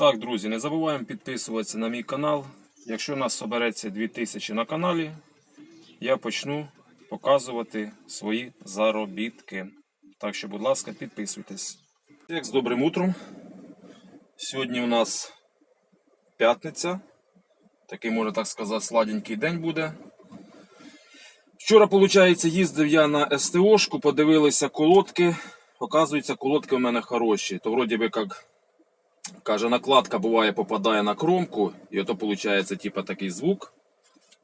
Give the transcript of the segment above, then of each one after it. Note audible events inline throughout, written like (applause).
Так, друзі, не забуваємо підписуватися на мій канал. Якщо нас собереться 2000 на каналі, я почну показувати свої заробітки. Так що, будь ласка, підписуйтесь. Як з добрим утром. Сьогодні у нас п'ятниця. Такий, можна так сказати, сладенький день буде. Вчора, виходить, їздив я на СТОшку, подивилися колодки. Оказується, колодки у мене хороші. То вроді би як каже, накладка буває попадає на кромку, і ото виходить типа такий звук.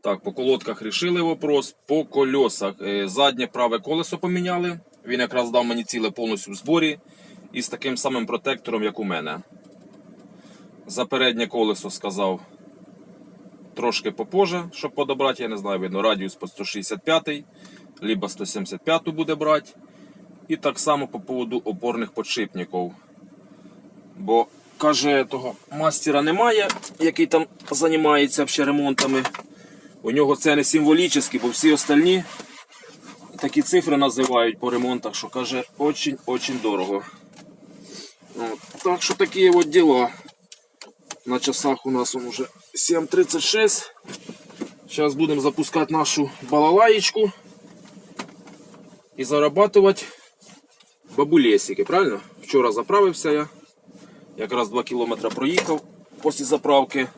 Так, по колодках рішили вопрос. По кольосах. Е, Заднє праве колесо поміняли. Він якраз дав мені ціле повністю в зборі. І з таким самим протектором, як у мене. За переднє колесо сказав трошки попозже, щоб подобрати, я не знаю, видно, радіус по 165, либо 175 буде брати. І так само по поводу опорних подшипників. Бо каже, того мастера немає, який там займається ще ремонтами. У нього це не символічні, бо всі остальні такі цифри називають по ремонтах, що каже, очень-очень дорого. От. Так що такі от діла. На часах у нас он уже 7.36. Зараз будемо запускати нашу балалаєчку і зарабатувати бабулесики, правильно? Вчора заправився я. Якраз 2 кілометри проїхав після заправки.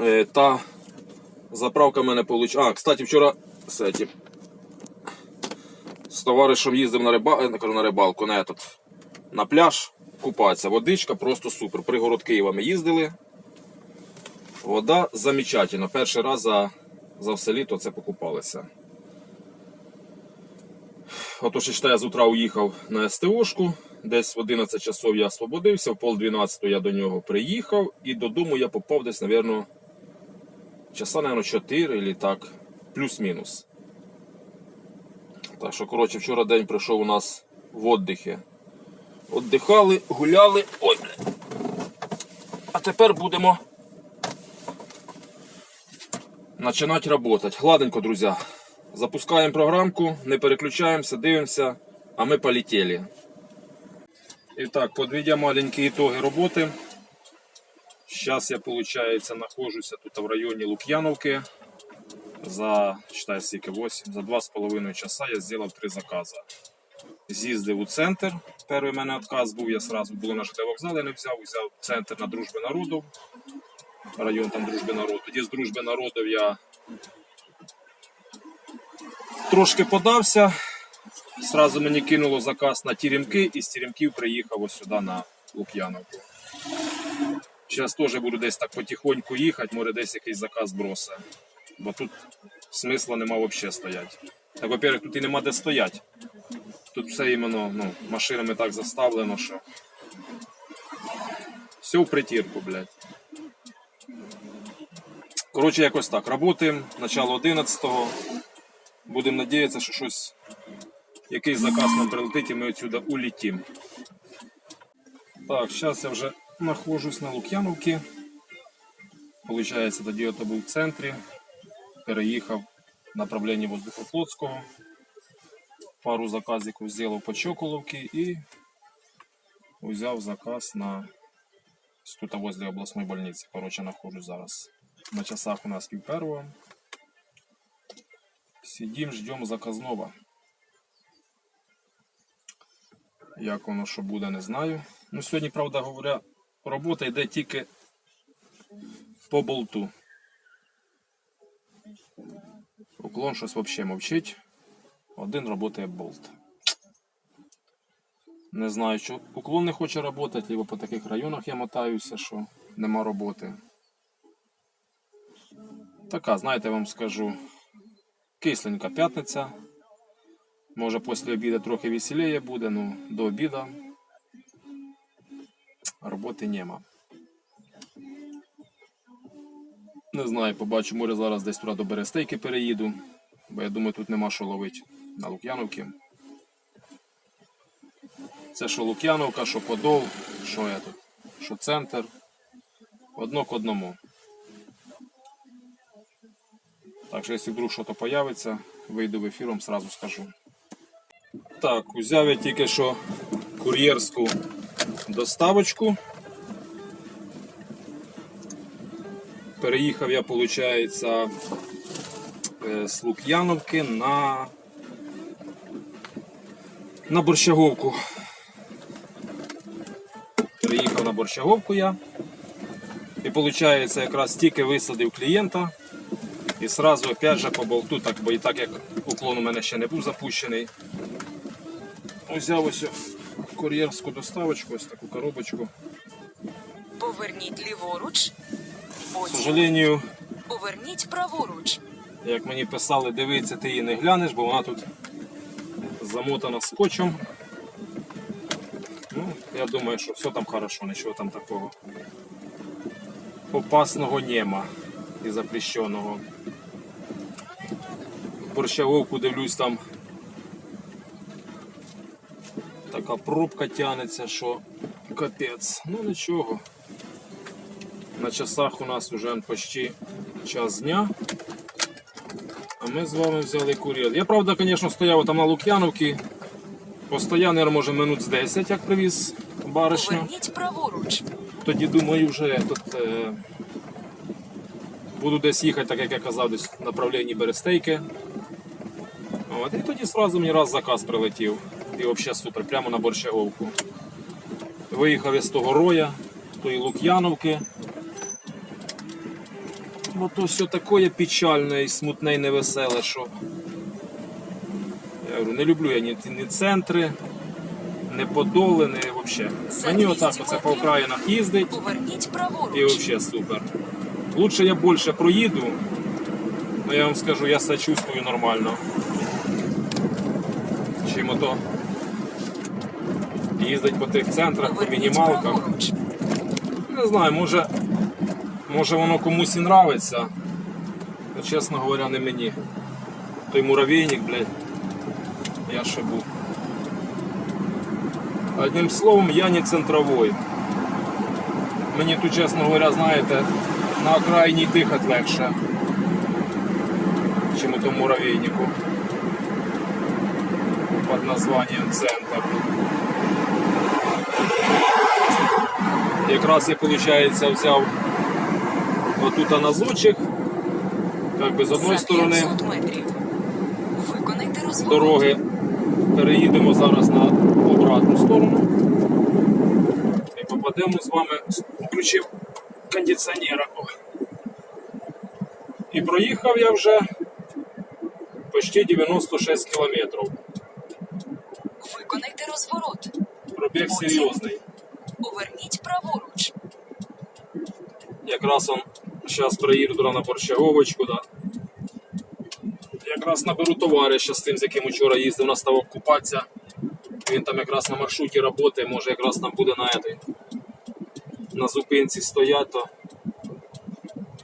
Е, та заправка мене получила. А, кстати, вчора кстати, з товаришем їздив на, риба... е, на рибалку, на, этот, на пляж купатися. Водичка просто супер. Пригород Києва ми їздили. Вода замечательна. Перший раз за, за все літо це покупалися. Отож, ще я з утра уїхав на СТОшку. Десь в 11 часов я освободився, в пол 12 я до нього приїхав і додому я попав десь, мабуть, часа, мабуть, 4 або так, плюс-мінус. Так що, коротше, вчора день пройшов у нас в віддихі. Отдихали, гуляли. Ой. А тепер будемо починати працювати. Гладенько, друзі. Запускаємо програмку, не переключаємося, дивимося, а ми полетіли. І так, подведя маленькі итоги роботи. Зараз я, получается, нахожуся тут в районі Лук'яновки. За, считай, скільки 8, за 2,5 часа я зробив три закази. З'їздив у центр. Перший у мене отказ був, я сразу було на ЖД вокзал, я не взяв, взяв центр на Дружби народу. Район там Дружби народу. Тоді з Дружби народу я трошки подався. Сразу мені кинуло заказ на Теремки, і з Теремків приїхав ось сюди на Лук'яновку. Зараз теж буду десь так потихоньку їхати, може десь якийсь заказ броса. Бо тут смисла нема взагалі стояти. Так, во-первых, тут і нема де стояти. Тут все іменно ну, машинами так заставлено, що. Все в притірку, блядь. Коротше, якось так. Работаємо. Начало 11-го. Будемо надіятися, що щось якийсь заказ нам прилетить і ми отсюда улетим. Так, зараз я вже знаходжусь на Лук'яновці. Получається, тоді я був в центрі. Переїхав в направленні Воздухофлотського. Пару заказів зробив по Чоколовці і взяв заказ на тут возле обласної больниці. Коротше, знаходжусь зараз. На часах у нас пів первого. Сидим, ждем заказного. Як воно що буде, не знаю. Ну, сьогодні, правда говоря, робота йде тільки по болту. Уклон щось взагалі мовчить. Один працює болт. Не знаю, що уклон не хоче працювати, либо по таких районах я мотаюся, що нема роботи. Така, знаєте, я вам скажу, кисленька п'ятниця. Може після обіду трохи веселіє буде, ну до обіду роботи нема. Не знаю, побачу, може зараз десь туди до Берестейки переїду, бо я думаю, тут нема що ловити на Лук'яновці. Це що Лук'яновка, що Подол, що я тут, що центр. Одно к одному. Так що, якщо вдруг щось появиться, вийду в ефіром, сразу скажу. Так, взяв я тільки що кур'єрську доставочку. переїхав я, виходить, з Лук'яновки на, на Борщаговку. Приїхав на Борщаговку я. І виходить, якраз тільки висадив клієнта. І сразу опять же по болту, так, бо і так як уклон у мене ще не був запущений. Взяв ось кур'єрську доставочку, ось таку коробочку. Поверніть ліворуч. К сожалению, поверніть праворуч. як мені писали, дивиться, ти її не глянеш, бо вона тут замотана скотчем. Ну, я думаю, що все там хорошо, нічого там такого. Опасного нема і запрещеного. Борщаговку дивлюсь там. Така пробка тянеться, що капець. Ну нічого. На часах у нас вже почти час дня. А ми з вами взяли кур'єр. Я правда, звісно, стояв там на Лук'яновці. Постояв, наверное, може, минут з 10, як привіз баришню. Поверніть праворуч. Тоді думаю, вже тут е, буду десь їхати, так як я казав, десь в направленні Берестейки. От, і тоді одразу мені раз заказ прилетів. І взагалі супер, прямо на Борщаговку. Виїхав я з того роя, тої Лук'яновки. Бо то все таке печальне і смутне і невеселе, що. Я говорю, не люблю я ні, ні центри, ні подоли, ні взагалі. Мені отак оце по окраїнах їздить. І взагалі супер. Лучше я більше проїду, але я вам скажу, я себе чувствую нормально. Чим ото їздить по тих центрах, по мінімалках. Не знаю, може, може воно комусь і нравиться. Но, чесно говоря, не мені. Той муравейник, блядь, я ще був. Одним словом, я не центровой. Мені тут, чесно говоря, знаєте, на окраїні дихати легше, чим у тому муравейнику під названням центр. Якраз я, виходить, взяв отут аназочек, як би з одної сторони 500 метрів. Виконайте розворот. дороги переїдемо зараз на обратну сторону. І попадемо з вами, включив кондиціонера. І проїхав я вже почти 96 кілометрів. Виконайте розворот. Пробіг серйозний. Поверніть праворуч. Якраз он зараз приїду туди на Борщаговочку, да. Якраз наберу товариша з тим, з яким вчора їздив на ставок купатися. Він там якраз на маршруті працює, може якраз там буде на этой, на зупинці стоять, то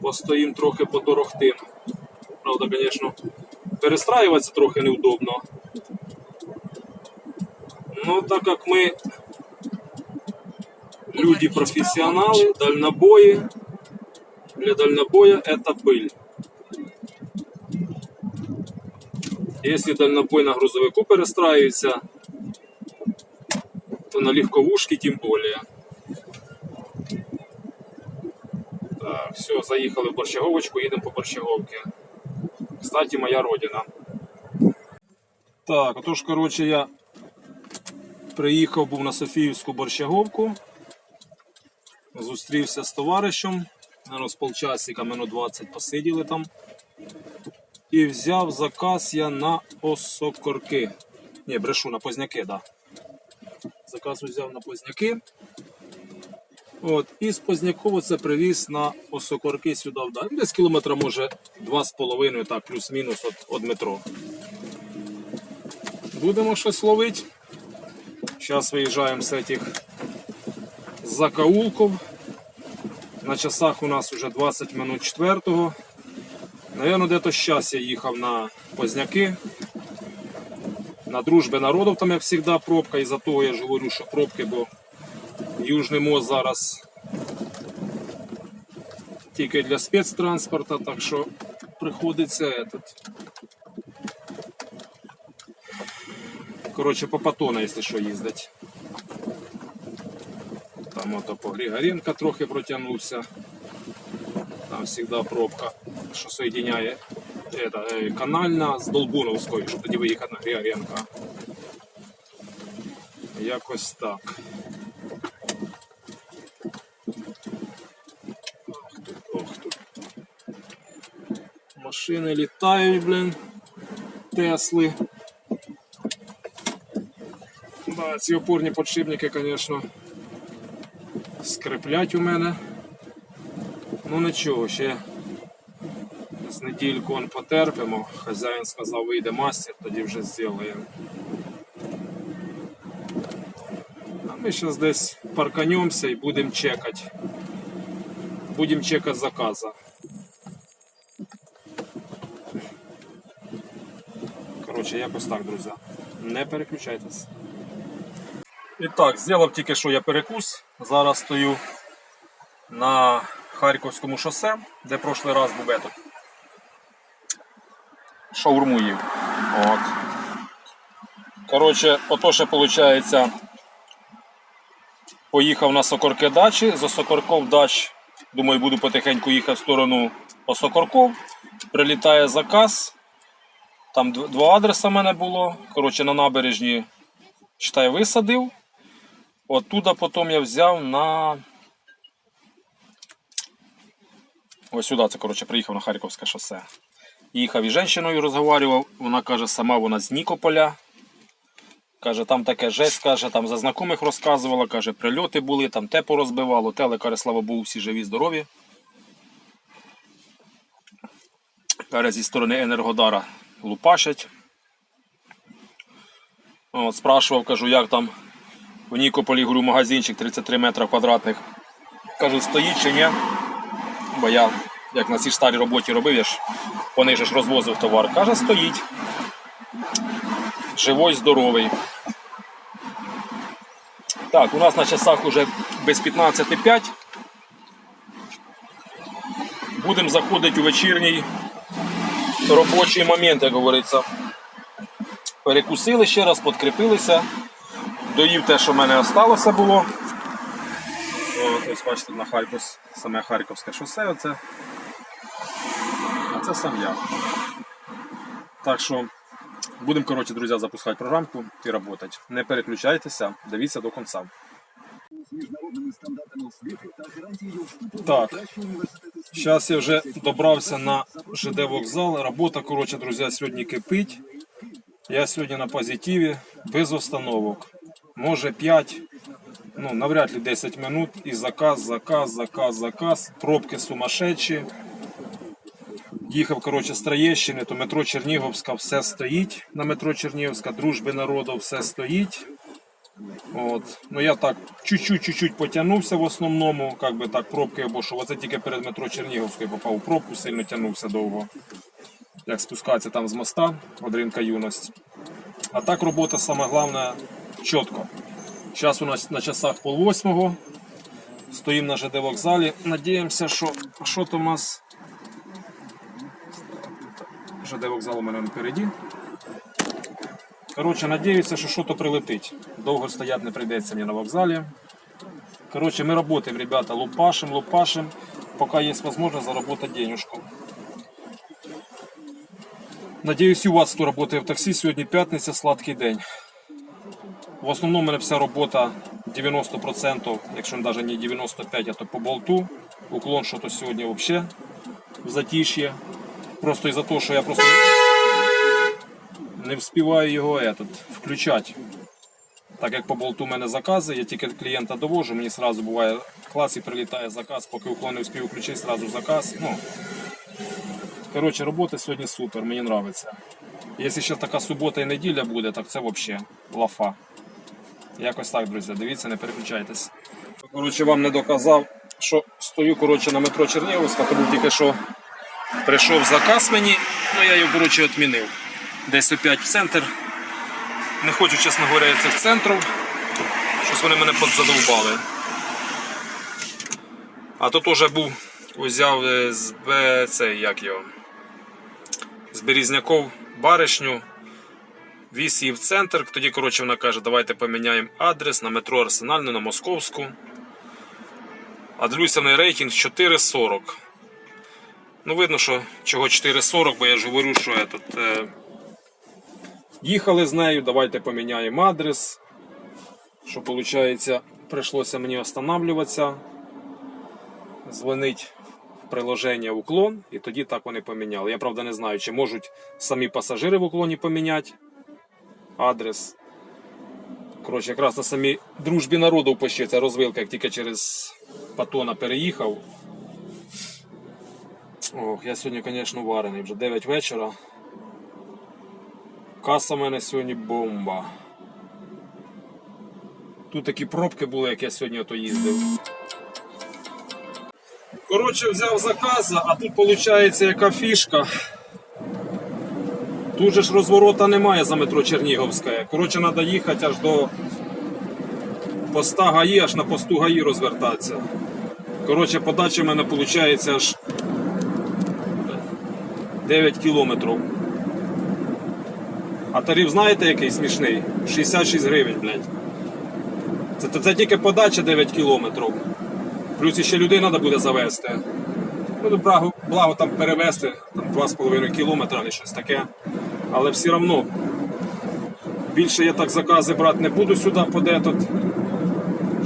постоїм трохи подорохтим. Правда, звісно, перестраюватися трохи неудобно. Ну, так як ми люди профессионалы, дальнобои. Для дальнобоя это пыль. Если дальнобой на грузовику перестраюється, то на легковушке тем более. Так, все, заїхали в Борщаговочку, їдемо по Борщаговці. Кстати, моя родина. Так, отож, коротше, я приїхав був на Софіївську Борщаговку. Зустрівся з товаришем. З полчасика, минут 20 посиділи там. І взяв заказ я на осокорки. Ні, брешу на позняки, да. Заказ взяв на позняки. От, і з Познякова це привіз на осокорки сюди вдаль. Десь кілометра, може, 2,5, так, плюс-мінус від метро. Будемо щось ловити. Зараз виїжджаємо з цих закаулков. На часах у нас вже 20 минут четвертого. Наверно, де-то щас я їхав на Позняки. На дружби народів там, як завжди, пробка. І за того я ж говорю, що пробки, бо Южний мост зараз тільки для спецтранспорту, так що приходиться этот. Коротше, по патона, якщо що їздить. Там ото по Григоренка трохи протягнувся. Там завжди пробка, що соєдиняє е, канальна з Долбуновською, щоб тоді виїхати на Григоренка. Якось так. Машини літають, блин. Тесли. Да, ці опорні подшипники, звісно, скриплять у мене. Ну нічого, ще з недільку он потерпимо. Хазяїн сказав, вийде мастер, тоді вже зробимо. А ми зараз десь парканемося і будемо чекати. Будемо чекати заказа. Коротше, якось так, друзі. Не переключайтесь. І так, зробив тільки що я перекус. Зараз стою на Харківському шосе, де прошлий раз був этот. Шаурму їв. От. Коротше, ото ще виходить. Поїхав на Сокорки дачі, з Осокорков дач. Думаю, буду потихеньку їхати в сторону Осокорков. Прилітає заказ. Там два адреса в мене було. Коротше, на набережні читай, висадив. Оттуда потім я взяв на. Ось сюди, це коротше, приїхав на Харківське шосе. Їхав із жінкою розговорював, вона каже, сама вона з Нікополя. Каже, там таке жесть, каже, там за знайомих розказувала, каже, прильоти були, там те порозбивало, теле, каже, слава Богу, всі живі, здорові. Каже, зі сторони Енергодара лупашать. От, спрашував, кажу, як там в Нікополі говорю, магазинчик 33 метри квадратних. Кажу, стоїть чи ні? Бо я, як на цій старій роботі робив, я ж по ж розвозив товар. Каже, стоїть. Живой, здоровий. Так, у нас на часах уже без 15,5. Будемо заходити у вечірній робочий момент, як говориться. Перекусили ще раз, подкріпилися. Доїв те, що в мене залишилося було. Ось бачите, на Харків, саме Харківське шосе. Оце. А це сам я. Так що будемо, коротше, друзі, запускати програмку і працювати. Не переключайтеся, дивіться до кінця. Так, зараз я вже добрався на ЖД вокзал. Робота, коротше, друзі, сьогодні кипить. Я сьогодні на позитиві, без остановок. Може 5, ну навряд ли 10 минут. І заказ, заказ, заказ, заказ. Пробки сумасшедші. Їхав, коротше, з Троєщини, то метро Чернігівська все стоїть. На метро Чернігівська, дружби народу все стоїть. От. Ну я так чуть-чуть потягнувся в основному, як би так пробки або що. Оце тільки перед метро Чернігівською попав у пробку, сильно тягнувся довго. Як спускатися там з моста від ринка юність. А так робота саме головне чітко. Зараз у нас на часах пол восьмого. Стоїмо на ЖД вокзалі. Надіємося, що що то у нас. ЖД вокзал у мене напереді. Коротше, надіюся, що щось прилетить. Довго стояти не прийдеться мені на вокзалі. Коротше, ми працюємо, ребята, лупашим, лупашим, поки є можливість заробити денежку. Надіюсь, у вас хто працює в таксі. Сьогодні п'ятниця, сладкий день. В основному у мене вся робота 90%, якщо навіть не 95%, а то по болту. Уклон що то сьогодні взагалі в затиш'ї. Просто із-за того, що я просто не вспіваю його этот, включати. Так як по болту у мене закази, я тільки клієнта довожу, мені одразу буває клас і прилітає заказ, поки уклон не вспів включити, одразу заказ. Ну, Коротше, робота сьогодні супер, мені подобається. Якщо ще така субота і неділя буде, так це взагалі лафа. Якось так, друзі, дивіться, не переключайтесь. Коротше, вам не доказав, що стою коротше, на метро Чернігівська, тому тільки що прийшов заказ мені, ну я його коротше, відмінив. Десь опять в центр. Не хочу, чесно говоря, цих центрів. Щось вони мене подзадовбали. А тут уже був, взяв е, з цей, як його, з Берізняков баришню. Віз її в центр. Тоді, коротше, вона каже, давайте поміняємо адрес на метро Арсенальну, на Московську. А рейтинг 4,40. Ну, видно, що чого 4,40, бо я ж говорю, що тут. Е... Їхали з нею, давайте поміняємо адрес. Що виходить, прийшлося мені останавливатися, дзвонить в приложення уклон, і тоді так вони поміняли. Я правда не знаю, чи можуть самі пасажири в уклоні поміняти адрес. Коротше, якраз на самій дружбі народу почти ця розвилка, як тільки через Патона переїхав. Ох, я сьогодні, звісно, варений, вже 9 вечора. Каса в мене сьогодні бомба. Тут такі пробки були, як я сьогодні ото їздив. Коротше, взяв заказ, а тут виходить яка фішка. Тут же ж розворота немає за метро Чернігівське. Коротше, треба їхати аж до поста ГАІ, аж на посту ГАІ розвертатися. Коротше, подача в мене виходить аж 9 кілометрів. А тариф знаєте який смішний? 66 гривень, блядь. Це, це, тільки подача 9 кілометрів. Плюс ще людей треба буде завести. Ну, благо, благо там перевезти там 2,5 кілометра або щось таке. Але все одно більше я так закази брати не буду сюди, поде тут.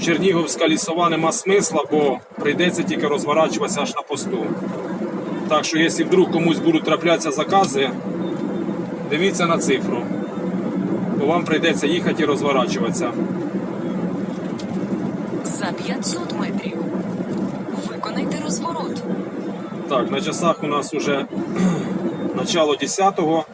Чернігівська лісова нема смисла, бо прийдеться тільки розворачуватися аж на посту. Так що, якщо вдруг комусь будуть траплятися закази, дивіться на цифру. Бо вам прийдеться їхати і розворачуватися. За 500 метрів. Виконайте розворот. Так, на часах у нас уже (clears throat) начало 10-го.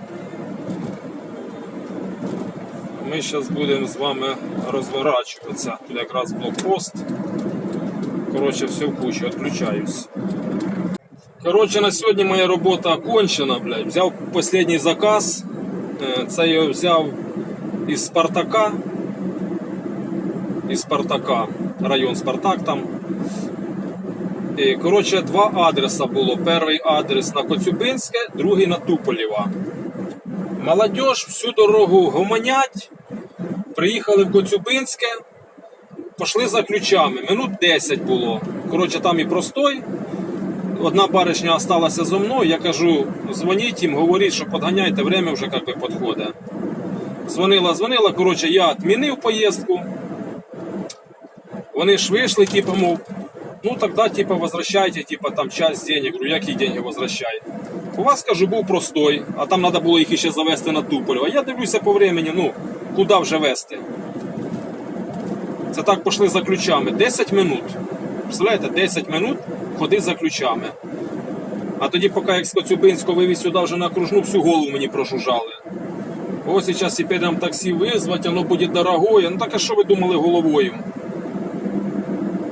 Ми зараз будемо з вами розворачуватися. Тут якраз блокпост. Коротше, все в кучу, відключаюсь. Коротше, на сьогодні моя робота окончена, блядь. Взяв останній заказ. Е, Це я взяв із Спартака. Із Спартака. Район Спартак там. І, Коротше, два адреса було. Перший адрес на Коцюбинське, другий на Туполєва. Молодіж всю дорогу гомонять. Приїхали в Коцюбинське, пішли за ключами. Минут 10 було. Коротше, там і простой. Одна баришня осталася зо мною. Я кажу, дзвоніть їм, говоріть, що подганяйте, время вже як би підходить. Дзвонила, дзвонила. Коротше, я відмінив поїздку. Вони ж вийшли, типу, мов, ну тогда, типа, возвращайте, типа, там часть денег. Говорю, які деньги возвращай? У вас, кажу, був простой, а там треба було їх ще завести на Туполєва. Я дивлюся по времени, ну, куди вже вести. Це так пішли за ключами. 10 минут. Представляєте, 10 минут ходи за ключами. А тоді, поки як з Коцюбинського вивіз сюди вже на окружну, всю голову мені прожужжали. Ось зараз теперь нам таксі визвати, воно буде дорогое. Ну так а що ви думали головою?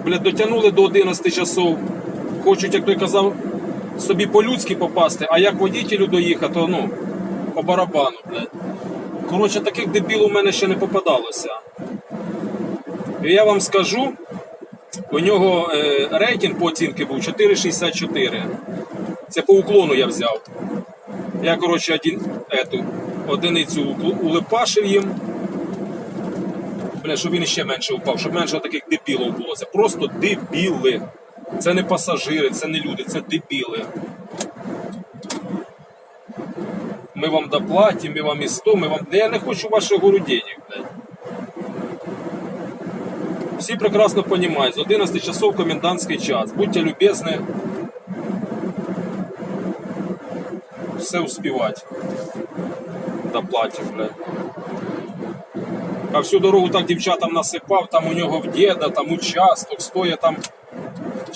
Блядь, дотягнули до 11 часов. Хочуть, як той казав, собі по-людськи попасти, а як водітелю доїхати, то ну, по барабану, блядь. Коротше, таких дебіл у мене ще не попадалося. І я вам скажу, у нього е, рейтинг по оцінки був 4,64. Це по уклону я взяв. Я, коротше, один, ету, одиницю улипашив їм. Бля, щоб він ще менше упав, щоб менше таких дебілів було. Це просто дебіли. Це не пасажири, це не люди, це дебіли. Ми вам доплатимо, ми вам і 100, ми вам. Я не хочу ваших гору денег, блядь. Всі прекрасно розуміють, з 11 часов комендантський час. Будьте любезні. Все успівати. Доплатив, блядь. А всю дорогу так дівчатам насипав, там у нього в діда, там участок стоїть там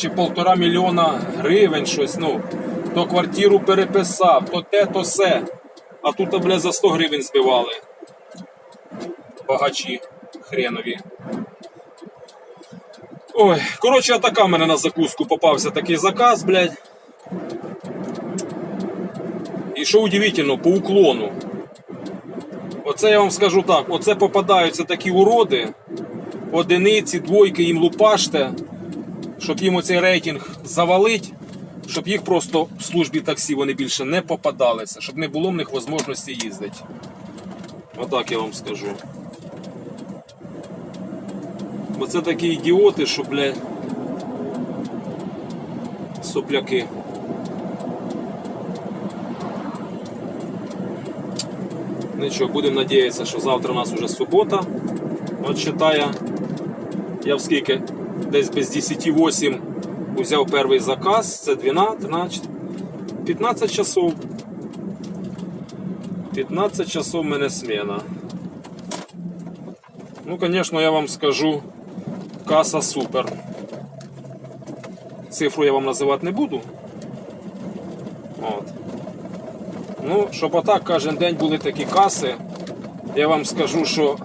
чи полтора мільйона гривень щось, ну, то квартиру переписав, то те, то се. А тут, бля, за 100 гривень збивали. Багачі хренові. Ой, коротше, така в мене на закуску попався такий заказ, блядь. І що удивительно, по уклону. Оце я вам скажу так: оце попадаються такі уроди, одиниці, двойки їм лупаште, щоб їм оцей рейтинг завалить, щоб їх просто в службі таксі вони більше не попадалися, щоб не було в них можливості їздити. Отак я вам скажу. Бо це такі ідіоти, що, бля, сопляки. Ну Нічого, будемо надіятися, що завтра у нас уже субота. От читаю, я в скільки Десь без 10-8 взяв перший заказ. Це 12, 13, 15 часов. 15 часов в мене смена. Ну, звісно, я вам скажу, каса супер. Цифру я вам називати не буду. От. Ну, щоб отак кожен день були такі каси, я вам скажу, що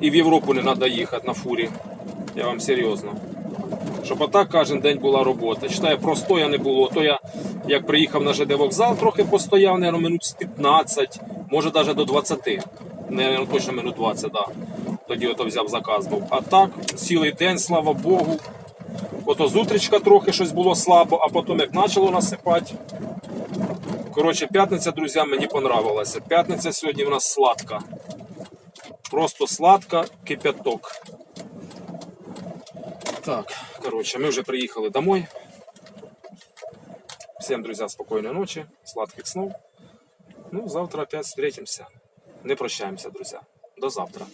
і в Європу не треба їхати на фурі. Я вам серйозно. Щоб отак кожен день була робота. Читаю, простоя не було. То я, як приїхав на ЖД вокзал, трохи постояв, наверное, минут 15, може навіть до 20. Не точно минут 20, да. Тоді ото взяв заказ був. А так, цілий день, слава Богу. Ото зустрічка трохи щось було слабо, а потім як почало насипати. Коротше, п'ятниця, друзі, мені понравилася. П'ятниця сьогодні в нас сладка. Просто сладка кипяток. Так, коротше, ми вже приїхали домой. Всем, друзья, спокойной ночи, сладких снов. Ну, завтра опять встретимся. Не прощаемся, друзья. До завтра.